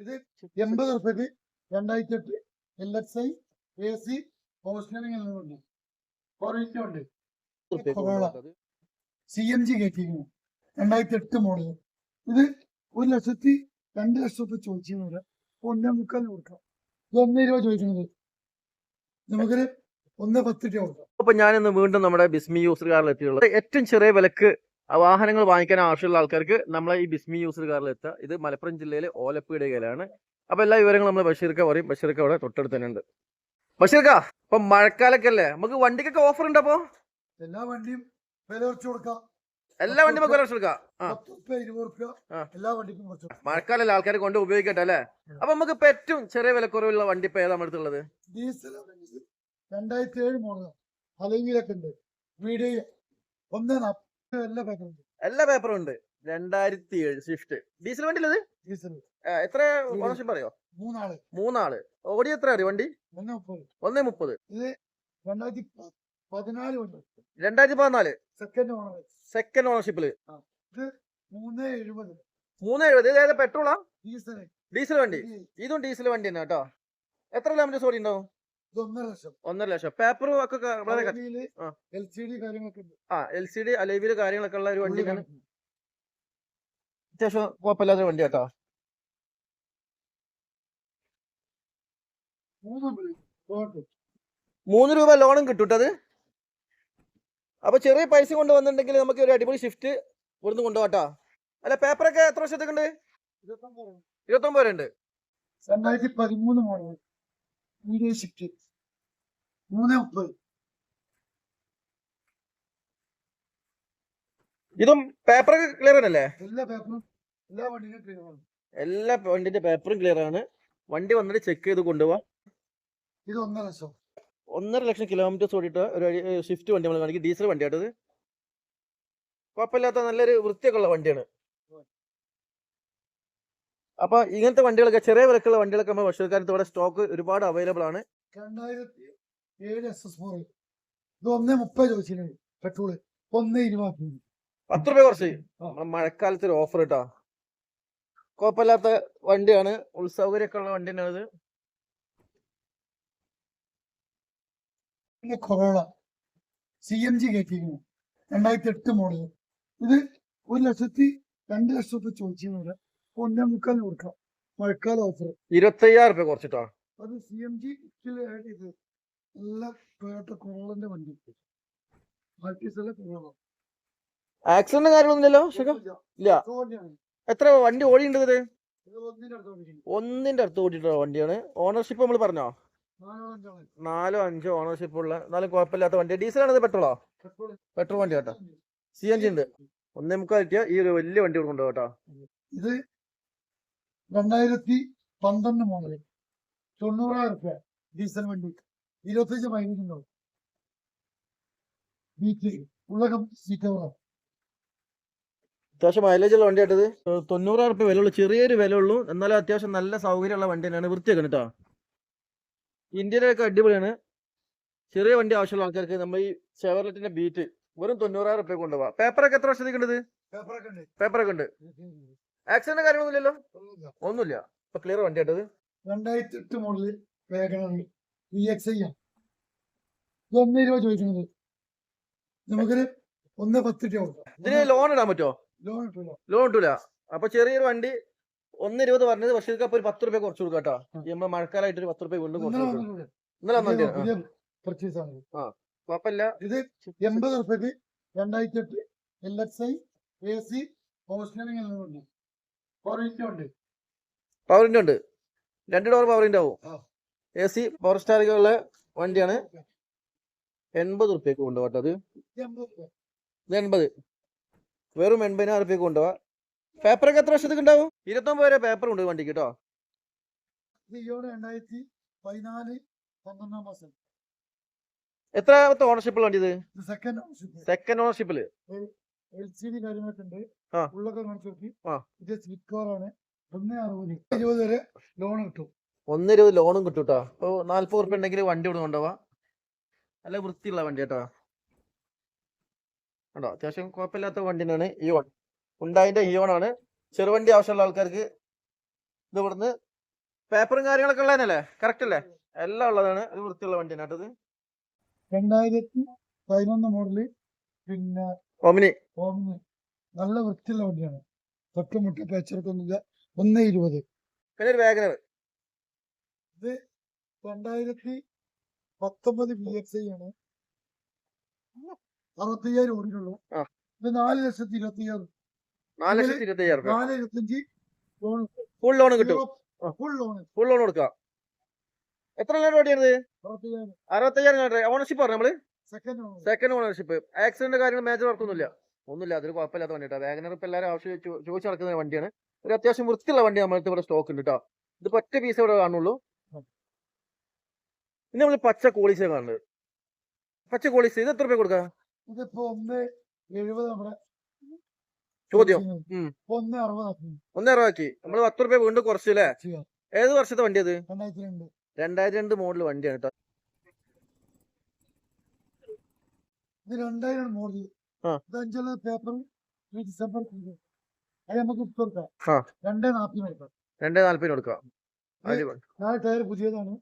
ഇത് എൺപത് റുപ്യക്ക് രണ്ടായിരത്തി എട്ട് L X I A C Australia ഉണ്ട് ഉണ്ട്. സി എം ജി കയറ്റിയിരുന്നു രണ്ടായിരത്തി എട്ട് മോഡൽ ഇത് ഒരു ലക്ഷത്തി രണ്ട് ലക്ഷം റുപ്യ ചോദിച്ചിരുന്നത് ഒന്നേ മുക്കാൽ കൊടുക്കാം. ഒന്നേ രൂപ ചോദിക്കുന്നത്. നമുക്കൊരു ഒന്ന് പത്ത് രൂപ കൊടുക്കാം. അപ്പൊ ഞാനിന്ന് വീണ്ടും നമ്മുടെ ബിസ്മി യൂസർ കാറിൽ എത്തിയുള്ളത് ഏറ്റവും ചെറിയ വിലക്ക് വാഹനങ്ങൾ വാങ്ങിക്കാൻ ആവശ്യമുള്ള ആൾക്കാർക്ക് നമ്മളെ ഈ ബിസ്മി യൂസർ കാറിൽ എത്തുക. ഇത് മലപ്പുറം ജില്ലയിലെ ഓലപ്പീടെ കയ്യിലാണ് അപ്പൊ എല്ലാ വിവരങ്ങളും നമ്മൾ ബഷീർക്ക പറയും. ബഷീർക്ക അവിടെ തൊട്ടടുത്ത് തന്നെ ഉണ്ട്. ബഷീർക്ക ഇപ്പൊ മഴക്കാലൊക്കെ അല്ലേ? നമുക്ക് വണ്ടിക്കൊക്കെ ഓഫർ ഉണ്ടപ്പോ അപ്പൊ? എല്ലാ വണ്ടിയും വില കുറച്ച് കൊടുക്കാം. എല്ലാ വണ്ടിയും നമുക്ക് വില കൊടുക്കാം. എല്ലാ വണ്ടിക്കും. മഴക്കാലല്ലേ ആൾക്കാർ കൊണ്ട് ഉപയോഗിക്കട്ടെ അല്ലേ? അപ്പൊ നമുക്ക് ഇപ്പൊ ഏറ്റവും ചെറിയ വിലക്കുറവുള്ള വണ്ടി ഇപ്പൊ ഏതാ നമ്മുടെ അടുത്തുള്ളത്? ഡീസൽ രണ്ടായിരത്തി ഏഴ് മോഡൽ അലവിലൊക്കെ ഉണ്ട്. വീഡിയോ ഒന്ന് എല്ലാ പേപ്പറും ഉണ്ട്. രണ്ടായിരത്തി ഏഴ് സ്വിഫ്റ്റ്. ഡീസൽ വണ്ടി ഡീസൽ. എത്ര ഓണർഷിപ്പ് അറിയോ? മൂന്നാൾ. മൂന്നാൾ. ഓടി എത്ര അറിയോ വണ്ടി? ഒന്ന് മുപ്പത്. രണ്ടായിരത്തി പതിനാല് സെക്കൻഡ് ഓണർ സെക്കൻഡ് ഓണർഷിപ്പിൽ. മൂന്ന് എഴുപത്. മൂന്ന് ഇത് ഏതാ പെട്രോളാ? ഡീസൽ ഡീസൽ വണ്ടി. ഇതും ഡീസൽ വണ്ടി തന്നെ കേട്ടോ. എത്ര കിലോമീറ്റർ ഓടി ഉണ്ടാവും ഒന്നര ലക്ഷം. പേപ്പർ ഒക്കെ വളരെ. എൽ സി ഡി കാര്യങ്ങളൊക്കെ ആ എൽ സി ഡി അലൈവിൽ കാര്യങ്ങളൊക്കെ ഉള്ള ഒരു വണ്ടി ഉള്ളിൽ തന്നെയാണ് അത്യാവശ്യം കുഴപ്പമില്ലാത്ത വണ്ടി കേട്ടോ. മൂന്ന് രൂപ. ലോണും കിട്ടൂട്ടത്. അപ്പൊ ചെറിയ പൈസ കൊണ്ട് വന്നിട്ടുണ്ടെങ്കിൽ നമുക്ക് ഒരു അടിപൊളി ഷിഫ്റ്റ് ഇവിടുന്ന് കൊണ്ടുപോകാട്ടോ. അല്ല പേപ്പറൊക്കെ എത്ര വർഷത്തേക്കുണ്ട് ഇരുപത്തൊമ്പത് രൂപ. ഇരുപത്തൊമ്പത് വരെ ഉണ്ട്. രണ്ടായിരത്തി പതിമൂന്ന് മോഡൽ വീഡിയോ ഷിഫ്റ്റ് മൂന്ന് മുപ്പത് ഇതും പേപ്പറൊക്കെ ക്ലിയർ അല്ലേ എല്ലാ പേപ്പറും എല്ലാ വണ്ടിയും ക്ലിയർ ആണ്. എല്ലാ വണ്ടിന്റെ പേപ്പറും ക്ലിയർ ആണ്. വണ്ടി വന്നിട്ട് ചെക്ക് ചെയ്ത് കൊണ്ടുപോവാം. ഇത് ഒന്നര ലക്ഷം. ഒന്നര ലക്ഷം കിലോമീറ്റേഴ്സ് ഓടിയിട്ട് ഒരു ഷിഫ്റ്റ് വണ്ടി നമ്മൾ കാണിക്കും. ഡീസൽ വണ്ടി ആട്ടത് കുഴപ്പമില്ലാത്ത നല്ലൊരു വൃത്തിയൊക്കെ ഉള്ള വണ്ടിയാണ്. അപ്പൊ ഇങ്ങനത്തെ വണ്ടികളൊക്കെ ചെറിയ വിലക്കുള്ള വണ്ടികളൊക്കെ നമ്മൾ വർഷക്കാലത്ത് ഇവിടെ സ്റ്റോക്ക് ഒരുപാട് അവൈലബിൾ ആണ്. രണ്ടായിരത്തി ഏഴ് എസ് എസ് ഫോർ ഇത് ഒന്നേ മുപ്പത് ചോദിച്ചിട്ടുണ്ട് പെട്രോൾ ഒന്ന് ഇരുപത്തി പത്ത് രൂപ കുറച്ച്. മഴക്കാലത്ത് ഒരു ഓഫർ കിട്ടാ കുഴപ്പമില്ലാത്ത വണ്ടിയാണ്. ഉത്സൗകര്യമൊക്കെ ഉള്ള വണ്ടി തന്നെയാണ് ഇത്. പിന്നെ കൊറോള സി എം ജി കയറ്റിയിരുന്നു രണ്ടായിരത്തി എട്ട് മോഡൽ ഇത് ഒരു ലക്ഷത്തി രണ്ട് ലക്ഷം റുപ്യ ചോദിച്ചിരുന്നത് ഒന്നേ മുക്കാൽ കൊടുക്കാം. മഴക്കാല ഓഫർ ഇരുപത്തയ്യായിരം രൂപ കുറച്ചിട്ടോ? അത് സി എം ജി ആഡ് ചെയ്ത് നല്ല ടൊയോട്ട കൊറോളന്റെ വണ്ടി. ആക്സിഡന്റ് കാര്യങ്ങളൊന്നുമില്ലല്ലോ ഇല്ല. എത്ര വണ്ടി ഓടിയുണ്ട് ഇത്? ഒന്നിന്റെ അടുത്ത് ഓടിയിട്ടുള്ള വണ്ടിയാണ്. ഓണർഷിപ്പ് നമ്മൾ പറഞ്ഞോ? നാലോ അഞ്ചോ ഓണർഷിപ്പ് ഉള്ള എന്നാലും കുഴപ്പമില്ലാത്ത വണ്ടി. ഡീസൽ ആണ്? പെട്രോളോ പെട്രോൾ വണ്ടി കേട്ടോ. സി എൻ ജി ഉണ്ട്. ഒന്നേ മുക്കാൽ കിട്ടിയ ഈ ഒരു വലിയ വണ്ടി കൊടുക്കണ്ടോ കേട്ടോ ഇത് രണ്ടായിരത്തി പന്ത്രണ്ട് മോഡലിൽ തൊണ്ണൂറായിരം റുപ്യ ഡീസൽ വണ്ടി. ഇരുപത്തഞ്ച് മൈലേജ് ഉണ്ടാവും. ബീറ്റ് ഉള്ളകം അത്യാവശ്യം മൈലേജ് ഉള്ള വണ്ടി ആയിട്ടത് തൊണ്ണൂറായിരം റുപ്യ വിലയുള്ളൂ. ചെറിയൊരു വില ഉള്ളൂ എന്നാലും അത്യാവശ്യം നല്ല സൗകര്യമുള്ള വണ്ടി തന്നെയാണ്. വൃത്തിയാക്കണം കേട്ടോ ഇന്ത്യയിലൊക്കെ അടിപൊളിയാണ്. ചെറിയ വണ്ടി ആവശ്യമുള്ള ആൾക്കാർക്ക് നമ്മൾ ഈ ഷെവർലെറ്റിന്റെ ബീറ്റ് വെറും തൊണ്ണൂറായിരം റുപ്യ കൊണ്ടുപോകാം പേപ്പറൊക്കെ എത്ര വർഷം ഉണ്ട് പേപ്പറൊക്കെ ഉണ്ട്. പേപ്പറൊക്കെ ഉണ്ട്. ആക്സിഡന്റ് കാര്യമൊന്നുമില്ലല്ലോ? ഒന്നുമില്ല. ഇപ്പൊ ക്ലിയർ വണ്ടി കേട്ടത്? രണ്ടായിരത്തി എട്ട് model WagonR V X I ആണ് ഇത് ഒന്ന് രൂപ ചോദിക്കുന്നത്? നമുക്കൊരു ഒന്ന് പത്ത് രൂപ ഇതിന് ലോൺ ഇടാൻ പറ്റുമോ ലോൺ കിട്ടില്ല ലോൺ കിട്ടൂല അപ്പൊ ചെറിയൊരു വണ്ടി ഒന്ന് ഇരുപത് പറഞ്ഞത് പക്ഷെ ഇതൊക്കെ ഒരു പത്ത് റുപ്യ കുറച്ച് കൊടുക്കാം കേട്ടോ. ഈ നമ്മൾ മഴക്കാലമായിട്ട് ഒരു പത്ത് റുപ്യ വീണ്ടും കുറച്ച് കൊടുക്കും. ഇന്നലെ വന്ന പുതിയ ആണ് ഇത്. കുഴപ്പമില്ല. ഇത് എൺപത് റുപ്യക്ക് രണ്ടായിരത്തി എട്ട് L X I A C steering ഉണ്ട്. ക്വാളിറ്റി ഉണ്ട്. രണ്ട് ഡോർ പവറിന്റെ ആവും. എ സി പവർ സ്റ്റാറിംഗ് ഉള്ള വണ്ടിയാണ്. എൺപത് റുപ്യക്ക് കൊണ്ടുപോകട്ടോ അത്. ഇത് എൺപത്. വെറും എൺപതിനായിരം റുപ്യക്ക് കൊണ്ടുപോവാ. പേപ്പറൊക്കെ എത്ര വർഷത്തേക്ക് ഉണ്ടാവും? ഇരുപത്തൊമ്പത് വരെ പേപ്പർ ഉണ്ട് വണ്ടിക്ക് കേട്ടോ. എത്രാമത്തെ ഓണർഷിപ്പിൽ വണ്ടി ഇത്? സെക്കൻഡ് ഓണർഷിപ്പിൽ സെക്കൻഡ് ഓണർഷിപ്പിൽ എൽ സി ഡി കാര്യങ്ങളൊക്കെ ഉണ്ട്. ഉള്ളൊക്കെ കാണിച്ചു നോക്കി. ആ. ഇത് ആണ് ഒന്ന് അറുപത്. ഇരുപത് വരെ ലോൺ കിട്ടും. ഒന്ന് ഇരുപത് ലോണും കിട്ടും കേട്ടോ അപ്പോൾ നാല്പത് റുപ്യ ഉണ്ടെങ്കിൽ വണ്ടി ഇവിടെ കൊണ്ടുപോവാ? നല്ല വൃത്തിയുള്ള വണ്ടി കേട്ടോ കണ്ടോ? അത്യാവശ്യം കുഴപ്പമില്ലാത്ത വണ്ടിനാണ് ഈ വൺ. ഉണ്ടായിന്റെ ഹിയോൺ ആണ്. ചെറുവണ്ടി ആവശ്യമുള്ള ആൾക്കാർക്ക് ഇത് ഇവിടുന്ന് പേപ്പറും കാര്യങ്ങളൊക്കെ ഉള്ളതല്ലേ കറക്റ്റ് അല്ലേ? എല്ലാം ഉള്ളതാണ്. ഇത് വൃത്തിയുള്ള വണ്ടിയാണ് കേട്ടത്. രണ്ടായിരത്തി പതിനൊന്ന് മോഡൽ പിന്നെ ഓമിനി. ഓമിനി നല്ല വൃത്തിയുള്ള വണ്ടിയാണ്. തൊട്ടുമുട്ട പേച്ചെടുക്കുന്നില്ല. ഒന്ന് ഇരുപത്. പിന്നെ ഒരു വാഗനർ ഇത് രണ്ടായിരത്തി പത്തൊമ്പത് ബി എക്സ് ആണ്. അറുപത്തയ്യായിരം ഓടിയുള്ളൂ ഇത് നാല് ലക്ഷത്തി ഇരുപത്തി അയ്യായിരം നാല് ലക്ഷത്തി ഇരുപത്തി അയ്യായിരം നാല് ഇരുപത്തഞ്ച് ലോൺ ഫുൾ ലോൺ കിട്ടും. ഫുൾ ലോൺ ഫുൾ ലോൺ കൊടുക്കാം. എത്ര ലോൺ അറുപത്തയ്യായിരം. അറുപത്തയ്യായിരം ഓണർഷിപ്പ് പറഞ്ഞു നമ്മൾ? സെക്കൻഡ് ഓണർഷിപ്പ് ആക്സിഡന്റ് കാര്യങ്ങൾ മേജർ വർക്കൊന്നുമില്ല ഒന്നുമില്ല അതൊരു കുഴപ്പമില്ലാത്ത വണ്ടി കേട്ടോ. വാഗനർ ഇപ്പൊ എല്ലാവരും ആവശ്യം ചോദിച്ചു നടക്കുന്ന വണ്ടിയാണ്. ഒരു അത്യാവശ്യം വൃത്തിയുള്ള വണ്ടി നമ്മൾ ഇവിടെ സ്റ്റോക്ക് ഉണ്ട് കേട്ടോ ഇത് പറ്റ പീസ് ഇവിടെ കാണുള്ളൂ പിന്നെ നമ്മൾ പച്ച കോളീസ് കാണുന്നത്. പച്ച കോളീസ് ഇത് എത്ര രൂപ കൊടുക്കാം? ഇതിപ്പോ ഒന്ന് എഴുപത് നമ്മുടെ ചോദ്യം. ഒന്ന് അറുപതാക്കി നമ്മൾ നമ്മൾ പത്ത് രൂപ വീണ്ടും കുറച്ചില്ലേ ഏത് വർഷത്തെ വണ്ടി അത് രണ്ടായിരത്തി രണ്ട്. രണ്ടായിരത്തി രണ്ട് മോഡൽ വണ്ടിയാണ് കേട്ടോ ഇത് രണ്ടായിരം മോഡൽ ആ. ഇത് അഞ്ചുള്ള പേപ്പർ ഡിസംബർ അത് നമുക്ക് ഇപ്പൊ കൊടുക്കാം. ആ. രണ്ടേ നാൽപ്പതിന് കൊടുക്കാം. രണ്ടേ നാൽപ്പതിന് കൊടുക്കാം. നാല് ടയർ പുതിയതാണ്.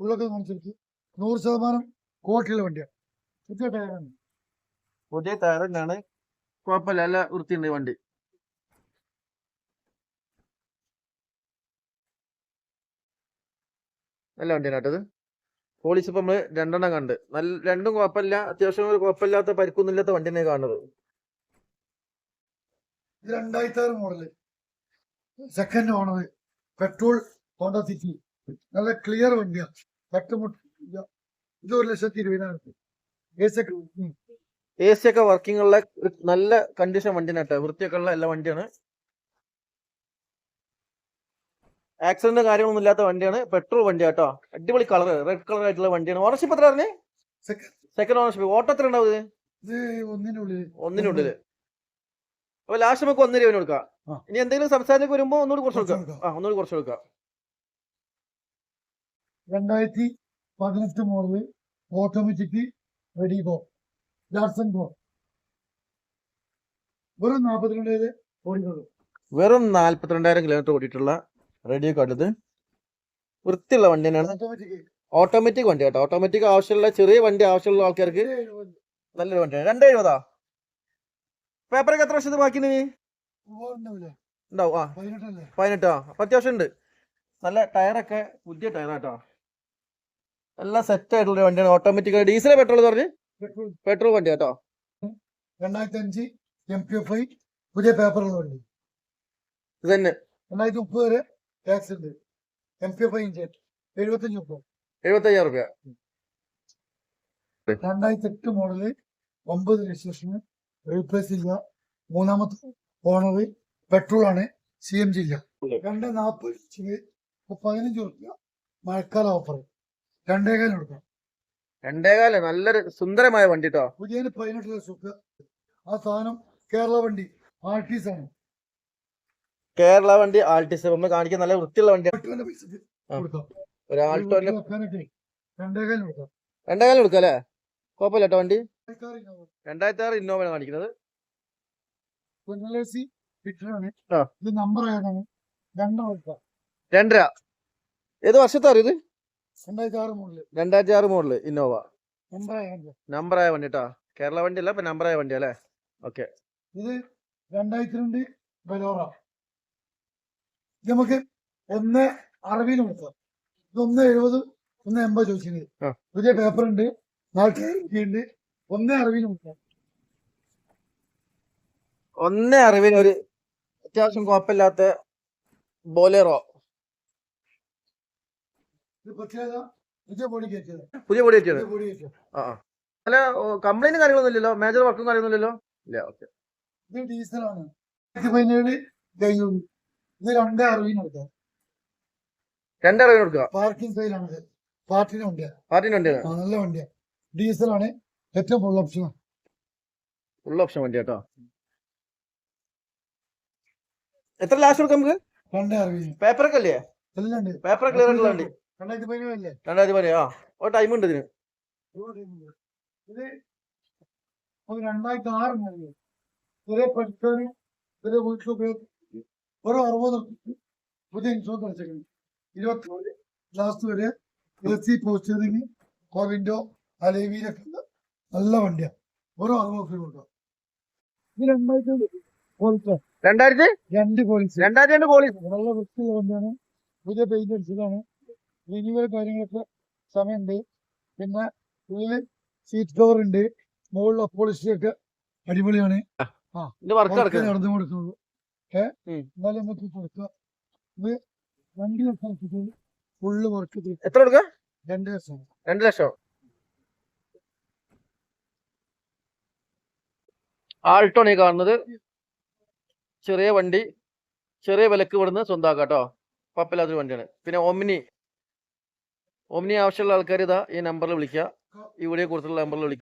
ഉള്ളൊക്കെ കാണിച്ചിട്ട് നൂറ് ശതമാനം കോട്ടിലുള്ള വണ്ടിയാണ്. പുതിയ ടയറാണ് പുതിയ ടയർ തന്നെയാണ്. കുഴപ്പമില്ല നല്ല വൃത്തിയുണ്ട് വണ്ടി. നല്ല വണ്ടിയാണ് കേട്ടത് പോളീസ് ഇപ്പൊ നമ്മൾ രണ്ടെണ്ണം കണ്ട്. നല്ല രണ്ടും കുഴപ്പമില്ല. അത്യാവശ്യം ഒരു കുഴപ്പമില്ലാത്ത പരിക്കൊന്നുമില്ലാത്ത വണ്ടിനെ കാണുന്നത്. ഇത് രണ്ടായിരത്തി ആറ് model. Second owner petrol Honda City നല്ല ക്ലിയർ വണ്ടിയാണ് തട്ടുമുട്ട് ഇല്ല. ഇത് ഒരു ലക്ഷത്തി ഇരുപതിനായിരം എ സി ഒക്കെ വർക്കിംഗ് ഉള്ള നല്ല കണ്ടീഷൻ വണ്ടിയാണ് കേട്ടോ. വൃത്തിയൊക്കെ ഉള്ള എല്ലാ വണ്ടിയാണ്. ആക്സിഡന്റ് കാര്യങ്ങളൊന്നും ഇല്ലാത്ത വണ്ടിയാണ്. പെട്രോൾ വണ്ടി കേട്ടോ അടിപൊളി കളർ റെഡ് കളർ ആയിട്ടുള്ള വണ്ടിയാണ്. ഓണർഷിപ്പ് എത്ര പറഞ്ഞേ? സെക്കൻഡ് ഓണർഷിപ്പ് ഓട്ടോ എത്ര ഉണ്ടാവും ഒന്നിനുള്ളിൽ. അപ്പൊ ലാസ്റ്റ് നമുക്ക് ഒന്നര രൂപ കൊടുക്കാം. ഇനി എന്തെങ്കിലും സംസാരത്തിലേക്ക് വരുമ്പോ ഒന്നുകൂടി കുറച്ച് കൊടുക്കാം. ആ ഒന്നുകൂടി കുറച്ച് കൊടുക്കാം. രണ്ടായിരത്തി പതിനെട്ട് model automatic ready go Datsun go വെറും നാൽപ്പത്തിരണ്ടായിരം ഓടിക്കുള്ളൂ വെറും നാല്പത്തിരണ്ടായിരം കിലോമീറ്റർ ഓടിയിട്ടുള്ള റേഡിയോ ഇത് വൃത്തിയുള്ള വണ്ടി തന്നെയാണ് ഓട്ടോമാറ്റിക് വണ്ടി കേട്ടോ. ഓട്ടോമാറ്റിക് ആവശ്യമുള്ള ചെറിയ വണ്ടി ആവശ്യമുള്ള ആൾക്കാർക്ക് നല്ലൊരു വണ്ടിയാണ്. രണ്ടേ എഴുപതാ പേപ്പറൊക്കെ എത്ര വർഷത്തെ ബാക്കി നീ ഉണ്ടാവും. ആ. പതിനെട്ടാ. അപ്പൊ അത്യാവശ്യം ഉണ്ട്. നല്ല ടയറൊക്കെ പുതിയ ടയറാട്ടോ എല്ലാം സെറ്റ് ആയിട്ടുള്ള വണ്ടിയാണ്. ഓട്ടോമാറ്റിക് ഡീസൽ പെട്രോൾ പറഞ്ഞ്? പെട്രോൾ. പെട്രോൾ വണ്ടി കേട്ടോ. രണ്ടായിരത്തി അഞ്ച് എം പി എഫ് ഐ പുതിയ പേപ്പറുള്ള വണ്ടി. ഇത് തന്നെ. രണ്ടായിരത്തി മുപ്പത് വരെ ടാക്സ് ഉണ്ട് M P F I engine എഴുപത്തഞ്ച് മുപ്പത് എഴുപത്തയ്യായിരം റുപ്യ രണ്ടായിരത്തി എട്ട് മോഡൽ ഒമ്പത് രജിസ്ട്രേഷന് റീപ്ലേസ് ഇല്ല മൂന്നാമത്തെ ഓണർ പെട്രോൾ ആണ് സി എം ജി ഇല്ല. രണ്ട് നാൽപ്പത് പതിനഞ്ച് റുപ്യ മഴക്കാല ഓഫർ രണ്ടേകാലം കൊടുക്കാം രണ്ടേകാൽ നല്ലൊരു സുന്ദരമായ വണ്ടി കേട്ടോ പുതിയ പതിനെട്ട് ലക്ഷം റുപ്യ ആ സാധനം കേരള വണ്ടി ആർട്ടീസ് ആണ്. കേരള വണ്ടി ആൾട്ടിസ് നമ്മൾ കാണിക്കാൻ നല്ല വൃത്തിയുള്ള വണ്ടി ഒരു ആൾട്ടോ രണ്ടേകാലം കൊടുക്കാം അല്ലേ? കുഴപ്പമില്ല കേട്ടോ വണ്ടി. രണ്ടായിരത്തി ആറ് ഇന്നോവ കാണിക്കുന്നത്. ഇത് രണ്ടര. ഏത് വർഷത്തെ അറിയത്? രണ്ടായിരത്തി ആറ് മോഡൽ ഇന്നോവ. നമ്പർ ആയ നമ്പറായ വണ്ടി കേട്ടോ കേരള വണ്ടി അല്ല നമ്പർ ആയ വണ്ടി അല്ലേ? ഓക്കെ ഇത് രണ്ടായിരത്തി രണ്ട് ബലോറ ഇത് നമുക്ക് ഒന്ന് അറുപതിന് നോക്കാം. ഇത് ഒന്ന് എഴുപത് ഒന്ന് എൺപത് ചോദിച്ചത് പുതിയ പേപ്പർ ഉണ്ട്. നാട്ടുകാരുണ്ട് ഒന്ന് അറുപതിന് നോക്കാം. ഒന്ന് അറിവിന് ഒരു അത്യാവശ്യം കുഴപ്പമില്ലാത്ത ബോലേറോ. ഇത് പ്രത്യേകത പുതിയ ബോഡി കയറ്റിയത്. പുതിയ പൊടി വെച്ചാണ് പുതിയ ബോഡി കയറ്റിയത്. ആ ആ. അല്ല കംപ്ലൈന്റ് കാര്യങ്ങളൊന്നും ഇല്ലല്ലോ? മേജർ വർക്കും കാര്യമൊന്നും ഇല്ലല്ലോ? ഇല്ല ഓക്കെ ഇത് ഡീസലാണ് പതിനേഴ് കഴിഞ്ഞുള്ളൂ ഇത് രണ്ട് അറുപതിന് കൊടുക്കാം രണ്ടറിവിന് കൊടുക്കുക പാർക്കിംഗ് സൈഡിലാണത് പാർട്ടിന്റെ വണ്ടിയാണ് പാർട്ടിന് വണ്ടിയാണ് നല്ല വണ്ടിയാണ് ഡീസലാണ് ഏറ്റവും ഫുൾ ഓപ്ഷൻ ഉള്ള ഓപ്ഷൻ വണ്ടി കേട്ടോ എത്ര ലാസ്റ്റ് കൊടുക്കാം നമുക്ക്? രണ്ടേ അറുപതിന് പേപ്പറൊക്കെ അല്ലേ? എല്ലാം ഉണ്ട്. പേപ്പർ ക്ലിയർ ആയിട്ടുള്ള വണ്ടി. രണ്ടായിരത്തി പതിനേഴല്ലേ രണ്ടായിരത്തി പതിനേഴ് ആ. ഒരു ടൈം ഉണ്ട് ഇതിന്. ഇത് രണ്ടായിരത്തി ആറ് മുതൽ ചെറിയ പഠിക്കാനും ചെറിയ വീട്ടിൽ ഉപയോഗിക്കും ഒരു അറുപത് പുതിയ ഇൻഷുറൻസ് അടച്ചേക്കുന്നത് ഇരുപത്തിനാല് ലാസ്റ്റ് വരെ എ സി പോസ്റ്റിംഗ് കോവിൻഡോ അലേവിയിലൊക്കെ ഉള്ള നല്ല വണ്ടിയാണ് ഓരോ അറുപത് കൊടുക്കാം ഇത് രണ്ടായിരത്തി പോലീസ് രണ്ടായിരത്തി? രണ്ട് പോലീസ് രണ്ടായിരത്തി രണ്ട് പോളീസ്. നല്ല വൃത്തിയുള്ള വണ്ടിയാണ്. പുതിയ പെയിന്റ് അടിച്ചതാണ്. റിന്യൂവൽ കാര്യങ്ങളൊക്കെ സമയമുണ്ട്. പിന്നെ ഇതിൽ സീറ്റ് കവർ ഉണ്ട്. മുകളിൽ ഒക്കെ അടിപൊളിയാണ്. നടന്നു കൊടുക്കുള്ളൂ ഏ. എന്നാലും നമുക്ക് കൊടുക്കുക ഇത് രണ്ട് ലക്ഷം ഫുള്ള് വർക്ക് എത്ര കൊടുക്കുക? രണ്ട് ലക്ഷം രണ്ട് ലക്ഷം? ആൾട്ടോണ് കാണുന്നത്? ചെറിയ വണ്ടി ചെറിയ വിലക്ക് ഇവിടുന്ന് സ്വന്തമാക്കാം കേട്ടോ പപ്പില്ലാത്തൊരു വണ്ടിയാണ്. പിന്നെ ഒമിനി ഒമിനി ആവശ്യമുള്ള ആൾക്കാർ ഇതാ ഈ നമ്പറിൽ വിളിക്കുക. ഇവിടെ വീഡിയോ നമ്പറിൽ വിളിക്കുക.